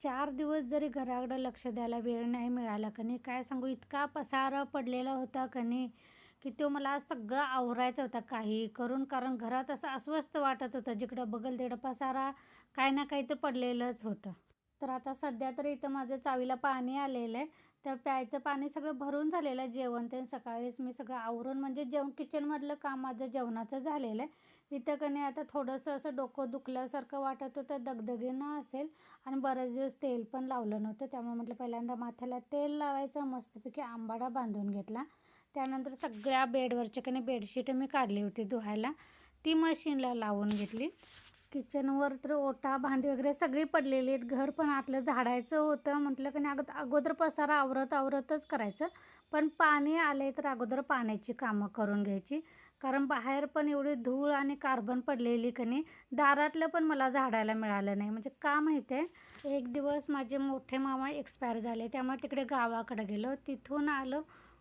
चार दिवस जरी घराकडं लक्ष द्यायला वेळ नाही मिळाला कनी काय सांगू इतका पसारा पडलेला होता कनी की तो मला सगळं आवरायचा होता काही करून कारण घरात असं अस्वस्थ वाटत होतं जिकडं बघल तिकडं पसारा काय ना काही तर पडलेलंच होतं. तर आता सध्या तरी इथं माझं चावीला पाणी आलेलं आहे तर प्यायचं पाणी सगळं भरून झालेलं आहे जेवण ते सकाळीच मी सगळं आवरून म्हणजे जेवण किचनमधलं काम माझं जेवणाचं झालेलं आहे. इथं कने आता थोडंसं असं डोकं दुखल्यासारखं वाटत होतं दगदगीनं असेल. आणि बरेच दिवस तेल पण लावलं नव्हतं. त्यामुळे म्हटलं पहिल्यांदा माथ्याला तेल लावायचं मस्तपैकी आंबाडा बांधून घेतला. त्यानंतर सगळ्या बेडवरच्या कने बेडशीट मी काढली होती धुवायला. ती मशीनला लावून घेतली. किचनवर तर ओटा भांडी वगैरे सगळी पडलेली आहेत. घर पण आतलं झाडायचं होतं. म्हटलं की नाही अगोदर अगोदर पसारा आवरत आवरतच करायचं. पण पाणी आले तर अगोदर पाण्याची कामं करून घ्यायची. कारण बाहेर पण एवढी धूळ आणि कार्बन पडलेली की नाही दारातलं पण मला झाडायला मिळालं नाही. म्हणजे का माहिती आहे? एक दिवस माझे मोठे मामा एक्सपायर झाले त्यामुळे तिकडे गावाकडे गेलो. तिथून आलो.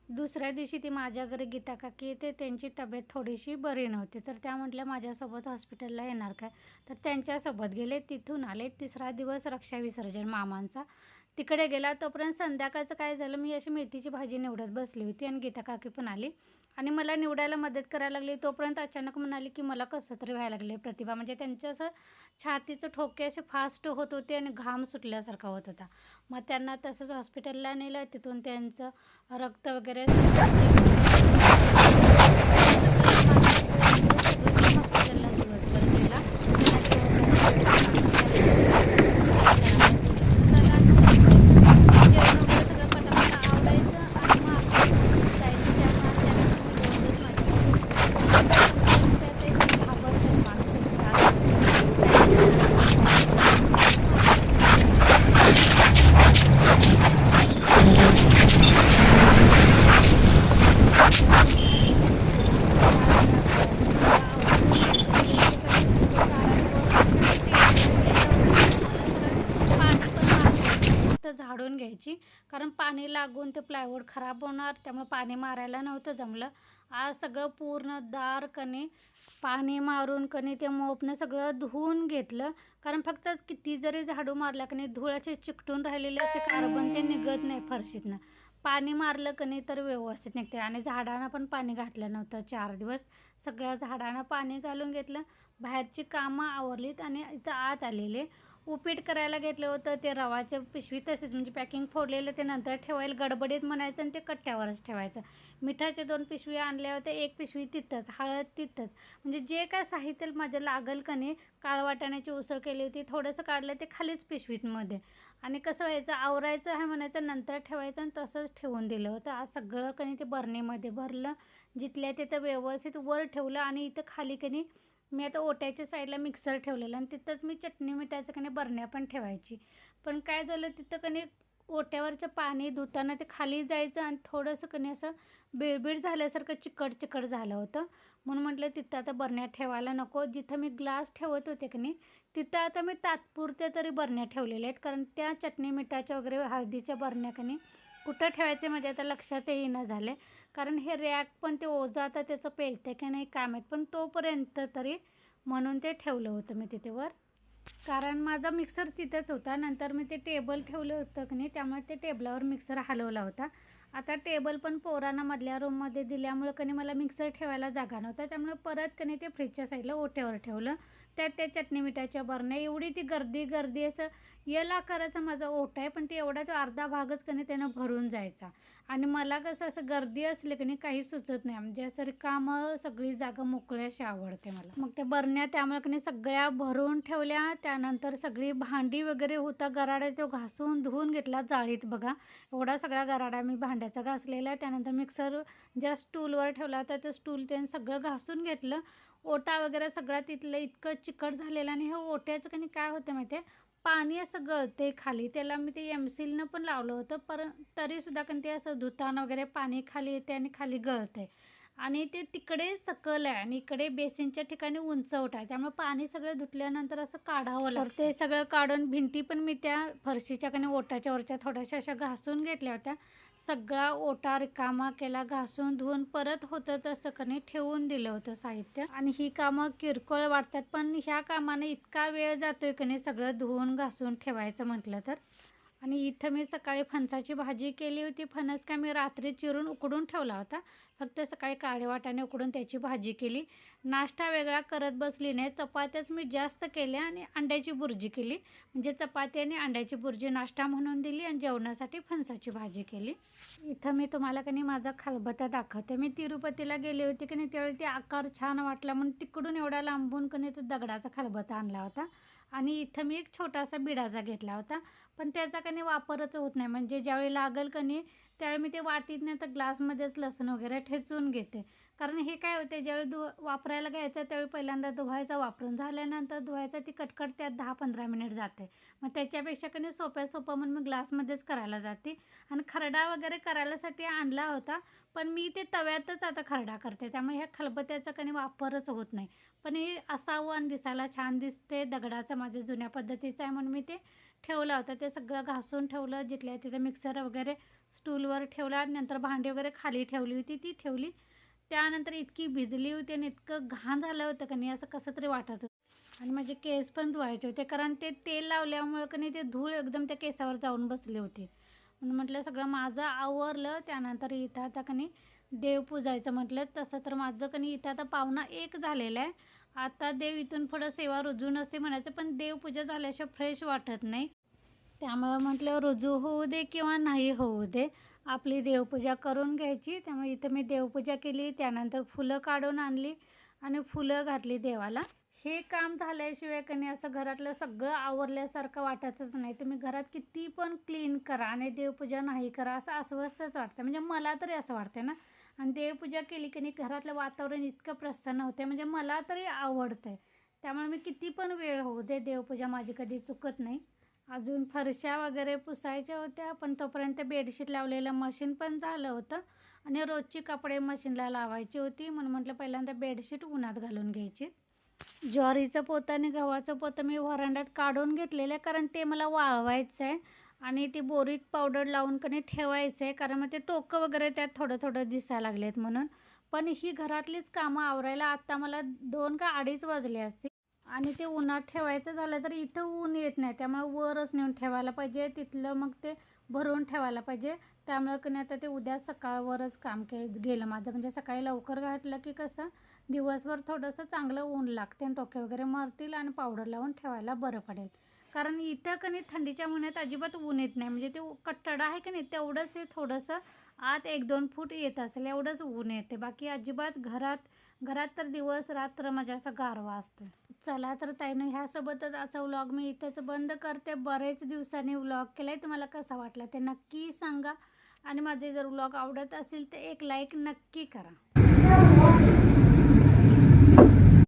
दुसऱ्या दिवशी ती माझ्या घरी गीता काकी येते. त्यांची तब्येत थोडीशी बरी नव्हती. तर त्या म्हटल्या माझ्यासोबत हॉस्पिटलला येणार काय? तर त्यांच्यासोबत गेले. तिथून आले. तिसरा दिवस रक्षा विसर्जन मामांचा. तिकडे गेला. तोपर्यंत संध्याकाळचं काय झालं? मी अशी मेथीची भाजी निवडत बसली होती आणि गीता काकी पण आली. आणि मला निवडायला मदत करायला लागली. तोपर्यंत अचानक म्हणाली की मला कसं तरी व्हायला लागले प्रतिभा. म्हणजे त्यांचं असं छातीचं ठोके असे फास्ट होत होते आणि घाम सुटल्यासारखा होत होता. मग त्यांना तसंच हॉस्पिटलला नेलं. तिथून त्यांचं रक्त वगैरे हॉस्पिटलला दिवसभर गेला जेवण वगैरे सगळं पटापट आवडायचं आणि मग आपण जायचं त्यामुळे तर झाडून घ्यायची. कारण पाणी लागून ते प्लायवूड खराब होणार त्यामुळे पाणी मारायला नव्हतं जमलं. आज सगळं पूर्ण दार कणी पाणी मारून कणी ते मोपनं सगळं धुवून घेतलं. कारण फक्त किती जरी झाडू मारला कणी धुळाचे चिकटून राहिलेले असते कार्बन ते निघत नाही फरशीतनं. पाणी मारलं कणी तर व्यवस्थित निघते. आणि झाडांना पण पाणी घातलं नव्हतं चार दिवस. सगळ्या झाडांना पाणी घालून घेतलं. बाहेरची कामं आवरलीत आणि इथं आत आलेले. उपीट करायला घेतलं होतं ते रवाच्या पिशवी तसेच म्हणजे पॅकिंग फोडलेलं ते नंतर ठेवायला गडबडीत म्हणायचं आणि ते कट्ट्यावरच ठेवायचं. मिठाच्या दोन पिशवी आणल्या होत्या एक पिशवी तिथंच हळद तिथंच. म्हणजे जे काय साहित्य माझ्या लागल का नाही काळ वाटाण्याची उसळ केली होती थोडंसं काढलं ते खालीच पिशवीतमध्ये. आणि कसं व्हायचं आवरायचं आहे म्हणायचं नंतर ठेवायचं आणि तसंच ठेवून दिलं होतं. आज सगळं कणी ते बरणीमध्ये भरलं जिथल्या तिथं व्यवस्थित वर ठेवलं आणि इथं खाली कणी मी आता ओट्याच्या साईडला मिक्सर ठेवलेलं आणि तिथंच मी चटणी मिठाचं कणी बरण्या पण ठेवायची. पण काय झालं तिथं कणी ओट्यावरचं पाणी धुताना ते खाली जायचं आणि थोडंसं कणी असं बिळबिळ झाल्यासारखं चिकट चिकट झालं होतं. म्हणून म्हटलं तिथं आता बरण्या ठेवायला नको. जिथं मी ग्लास ठेवत होते की नाही तिथं आता मी तात्पुरत्या तरी बरण्या ठेवलेल्या आहेत. कारण त्या चटणी मिठाच्या वगैरे हळदीच्या बरण्या कणी कुठं ठेवायचे माझ्या आता लक्षातही न झाले. कारण हे रॅक पण ते ओझं आता त्याचं पेलते की नाही काय माहीत पण तोपर्यंत तरी म्हणून ते ठेवलं होतं मी तिथे वर. कारण माझा मिक्सर तिथंच होता. नंतर मी ते टेबल ठेवलं होतं की नाही त्यामुळे ते टेबलावर मिक्सर हलवला होता. आता टेबल पण पोरांना मधल्या रूममध्ये दिल्यामुळं कनी मला मिक्सर ठेवायला जागा नव्हता. त्यामुळे परत कनी ते फ्रीजच्या साईडला ओट्यावर ठेवलं. त्यात त्या चटणी मिठाच्या बरण्या एवढी ती गर्दी गर्दी असं याला आकाराचा माझा ओटा आहे पण ते एवढा तो अर्धा भागच कनी त्यानं भरून जायचा. आणि मला कसं असं गर्दी असली की नाही काही सुचत नाही. म्हणजे असं रिकामं सगळी जागा मोकळी अशी आवडते मला. मग त्या बरण्या त्यामुळे कनी सगळ्या भरून ठेवल्या. त्यानंतर सगळी भांडी वगैरे होता गराडा तो घासून धुवून घेतला जाळीत बघा. एवढा सगळा गराडा मी भांड्याचा घासलेला आहे. त्यानंतर मिक्सर ज्या स्टूलवर ठेवला होता ते स्टूल त्यानं सगळं घासून घेतलं. ओटा वगैरे सगळ्या तिथलं इतकं चिकट झालेलं आणि हे ओट्याचं कणी काय होतं माहिती आहे पाणी असं गळते खाली. त्याला मी ते एम सीलनं पण लावलं होतं पर तरीसुद्धा कारण ते असं धुताना वगैरे पाणी खाली येते आणि खाली गळते आणि ते तिकडे सकल आहे आणि इकडे बेसिनच्या ठिकाणी उंचवट आहे. त्यामुळे पाणी सगळं धुतल्यानंतर असं काढावं लागतं. ते सगळं काढून भिंती पण मी त्या फरशीच्या कणी ओटाच्या वरच्या थोड्याशा अशा घासून घेतल्या होत्या. सगळा ओटा रिकामा केला घासून धुवून परत होतं तसं कणी ठेवून दिलं होतं साहित्य. आणि ही कामं किरकोळ वाटतात पण ह्या कामाने इतका वेळ जातोय की नाही सगळं धुवून घासून ठेवायचं म्हटलं तर. आणि इथं मी सकाळी फणसाची भाजी केली होती. फणस काय मी रात्री चिरून उकडून ठेवला होता. फक्त सकाळी काळे वाटाने उकडून त्याची भाजी केली. नाश्ता वेगळा करत बसली नाही. चपात्याच मी जास्त केल्या आणि अंड्याची बुर्जी केली. म्हणजे चपाती आणि अंड्याची बुर्जी नाश्ता म्हणून दिली आणि जेवणासाठी फणसाची भाजी केली. इथं मी तुम्हाला कनी माझा खलबत्ता दाखवते. मी तिरुपतीला गेले होते की नाही त्यावेळी ते आकार छान वाटला म्हणून तिकडून एवढा लांबून कनी तो दगडाचा खालबता आणला होता. आणि इथं मी एक छोटासा बिडाचा घेतला होता. पण त्याचा कनी वापरच होत नाही. म्हणजे ज्यावेळी लागल कनी त्यावेळी मी ते वाटीत नाही तर ग्लासमध्येच लसूण वगैरे ठेचून घेते. कारण हे काय होते ज्यावेळी धु वापरायला घ्यायचं त्यावेळी पहिल्यांदा धुवायचा वापरून झाल्यानंतर धुवायचा ती कटकट त्यात दहा पंधरा मिनिट जाते. मग त्याच्यापेक्षा कधी सोप्या सोपं म्हणून मी ग्लासमध्येच करायला जाते. आणि खरडा वगैरे करायलासाठी आणला होता पण मी ते तव्यातच आता खरडा करते. त्यामुळे ह्या खलबत्याचा कधी वापरच होत नाही. पण हे असावं आणि दिसायला छान दिसते. दगडाचं माझ्या जुन्या पद्धतीचं आहे म्हणून मी ते ठेवलं होतं. ते सगळं घासून ठेवलं जिथल्या तिथं मिक्सर वगैरे स्टूलवर ठेवला नंतर भांडी वगैरे खाली ठेवली होती. ती ठेवली. त्यानंतर इतकी भिजली होती आणि इतकं घाण झालं होतं का नाही असं कसं तरी वाटत होतं. आणि माझे केस पण धुवायचे होते कारण ते तेल लावल्यामुळं का नाही ते धूळ एकदम त्या केसावर जाऊन बसले होते. म्हणून म्हटलं सगळं माझं आवरलं. त्यानंतर इथं आता का नाही देव पूजायचं म्हटलं. तसं तर माझं का नाही इथं आता पाहुणा एक झालेला आहे. आता देव इथून पुढं सेवा रुजू नसते म्हणायचं पण देवपूजा झाल्याशिवाय फ्रेश वाटत नाही. त्यामुळं म्हटलं रुजू होऊ दे किंवा नाही होऊ दे आपली देवपूजा करून घ्यायची. त्यामुळे इथं मी देवपूजा केली त्यानंतर फुलं काढून आणली आणि फुलं घातली देवाला. हे काम झाल्याशिवाय कधी असं घरातलं सगळं आवरल्यासारखं वाटतच नाही. तुम्ही घरात किती पण क्लीन करा आणि देवपूजा नाही करा असं अस्वस्थच वाटतं. म्हणजे मला तरी असं वाटतं ना. आणि देवपूजा केली की नाही घरातलं वातावरण इतकं प्रसन्न होते म्हणजे मला तरी आवडतं आहे त्यामुळे मी किती पण वेळ होऊ दे देवपूजा माझी कधी चुकत नाही. अजून फरशा वगैरे पुसायच्या होत्या पण तोपर्यंत बेडशीट लावलेलं मशीन पण झालं होतं. आणि रोजची कपडे मशीनला लावायची होती म्हणून म्हटलं पहिल्यांदा बेडशीट उन्हात घालून घ्यायची. ज्वारीचं पोतं आणि गव्हाचं पोतं मी वरांड्यात काढून घेतलेलं आहे कारण ते मला वाळवायचं आहे आणि ती बोरिक पावडर लावून कणी ठेवायचं आहे कारण मग ते टोकं वगैरे त्यात थोडं थोडं दिसायला लागलेत म्हणून. पण ही घरातलीच कामं आवरायला आत्ता मला दोन का अडीच वाजले असते आणि ते उन्हात ठेवायचं झालं तर इथं ऊन येत नाही त्यामुळे वरच नेऊन ठेवायला पाहिजे तिथलं मग ते भरून ठेवायला पाहिजे. त्यामुळं की आता ते उद्या सकाळवरच काम के गेलं माझं. म्हणजे सकाळी लवकर घातलं की कसं दिवसभर थोडंसं चांगलं ऊन लागते आणि टोके वगैरे मरतील आणि पावडर लावून ठेवायला बरं पडेल. कारण इथं का नाही थंडीच्या महिन्यात अजिबात ऊन येत नाही. म्हणजे ते कट्टडा आहे की नाही तेवढंच ते थोडंसं आत एक दोन फूट येत असेल एवढंच ऊन येते. बाकी अजिबात घरात घरात तर दिवस रात्र माझ्या असा गारवा असतो चला तर ताईनं ह्यासोबतच आजचा व्लॉग मी इथंच बंद करते. बरेच दिवसांनी व्लॉग केला आहे तुम्हाला कसा वाटला ते नक्की सांगा. आणि माझे जर व्लॉग आवडत असेल तर एक लाईक नक्की करा.